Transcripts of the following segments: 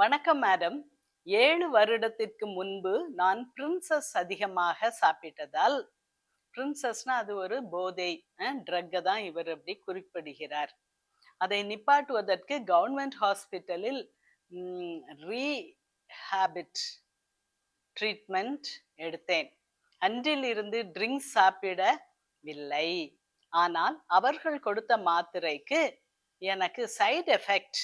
வணக்கம் மேடம் ஏழு வருடத்திற்கு முன்பு நான் பிரின்சஸ் அதிகமாக சாப்பிட்டதால் பிரின்சஸ்னா அது ஒரு போதை ட்ரக்கை தான் இவர் அப்படி குறிப்பிடுகிறார். அதை நிப்பாட்டுவதற்கு கவர்மெண்ட் ஹாஸ்பிட்டலில் ரீஹாபிட் ட்ரீட்மெண்ட் எடுத்தேன். அன்றில் இருந்து ட்ரிங்க்ஸ் சாப்பிடவில்லை. ஆனால் அவர்கள் கொடுத்த மாத்திரைக்கு எனக்கு சைடு எஃபெக்ட்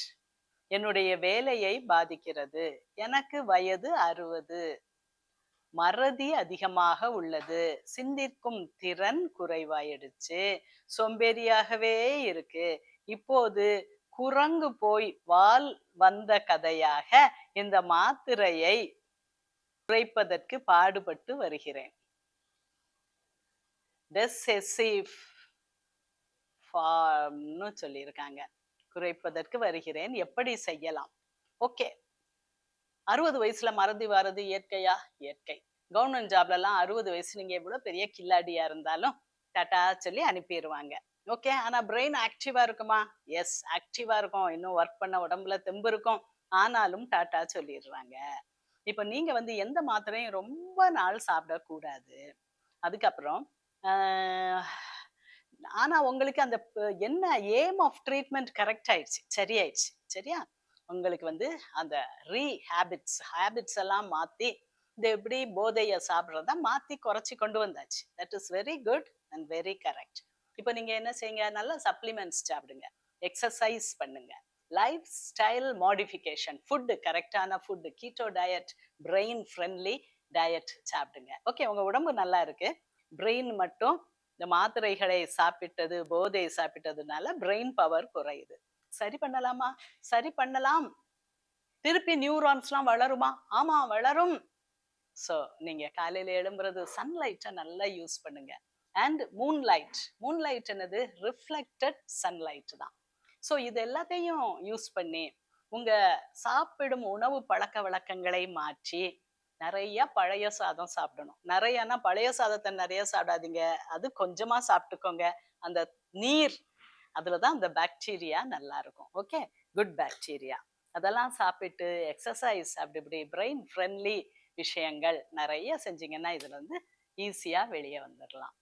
என்னுடைய வேலையை பாதிக்கிறது. எனக்கு வயது அறுபது. மறதி அதிகமாக உள்ளது. சிந்திக்கும் திறன் குறைவாயிடுச்சு. சோம்பேறியாகவே இருக்கு. இப்போது குரங்கு போய் வால் வந்த கதையாக இந்த மாத்திரையை குறைப்பதற்கு பாடுபட்டு வருகிறேன். டெசெசிவ் சொல்லியிருக்காங்க. குறைப்பதற்கு வருகிறேன். எப்படி செய்யலாம்? ஓகே அறுபது வயசுல மறதி வர்றது இயற்கையா? இயற்கை. கவர்மெண்ட் ஜாப்ல எல்லாம் அறுபது வயசு நீங்க எவ்வளவு பெரிய கில்லாடியா இருந்தாலும் டாட்டா சொல்லி அனுப்பிடுவாங்க ஓகே ஆனா பிரெயின் ஆக்டிவா இருக்குமா? எஸ் ஆக்டிவா இருக்கும். இன்னும் ஒர்க் பண்ண உடம்புல தெம்பு இருக்கும். ஆனாலும் டாட்டா சொல்லிடுறாங்க இப்ப நீங்க வந்து எந்த மாத்திரையும் ரொம்ப நாள் சாப்பிடக்கூடாது. அதுக்கப்புறம் ஆஹ், ஆனா உங்களுக்கு அந்த என்ன ஏம் ஆஃப் ட்ரீட்மெண்ட் கரெக்ட் ஆயிடுச்சு சரியாயிடுச்சு சரியா? உங்களுக்கு வந்து அந்த ரீ ஹேபிட்ஸ் ஹேபிட்ஸ் எல்லாம் மாத்தி இந்த எப்படி போதைய சாப்பிட்றத மாத்தி குறைச்சி கொண்டு வந்தாச்சு. That is very good and very correct இப்போ நீங்க என்ன செய்யுங்க? நல்ல சப்ளிமெண்ட்ஸ் சாப்பிடுங்க. எக்ஸசைஸ் பண்ணுங்க. லைஃப் ஸ்டைல் மாடிஃபிகேஷன் ஃபுட்டு கரெக்டான food keto diet brain friendly diet சாப்பிடுங்க. ஓகே உங்க உடம்பு நல்லா இருக்கு. பிரெயின் மட்டும் இந்த மாத்திரைகளை சாப்பிட்டது போதை சாப்பிட்டதுனால பிரெயின் பவர் குறையுது. சரி பண்ணலாமா? சரி பண்ணலாம். திருப்பி நியூரான்ஸ்லாம் வளருமா? ஆமா வளரும். ஸோ நீங்க காலையில எழும்புறது சன்லைட்டை நல்லா யூஸ் பண்ணுங்க. அண்ட் மூன்லைட் மூன்லைட் என்னது? ரிஃப்ளெக்டட் சன்லைட் தான். ஸோ இது எல்லாத்தையும் யூஸ் பண்ணி உங்க சாப்பிடும் உணவு பழக்க வழக்கங்களை மாற்றி நிறைய பழைய சாதம் சாப்பிடணும். நிறையனா பழைய சாதத்தை நிறைய சாப்பிடாதீங்க. அது கொஞ்சமா சாப்பிட்டுக்கோங்க. அந்த நீர் அதுலதான் அந்த பாக்டீரியா நல்லா இருக்கும். ஓகே குட் பாக்டீரியா அதெல்லாம் சாப்பிட்டு எக்ஸசைஸ் அப்படி இப்படி பிரெயின் ஃப்ரெண்ட்லி விஷயங்கள் நிறைய செஞ்சீங்கன்னா இதுல இருந்து ஈஸியா வெளியே வந்துடலாம்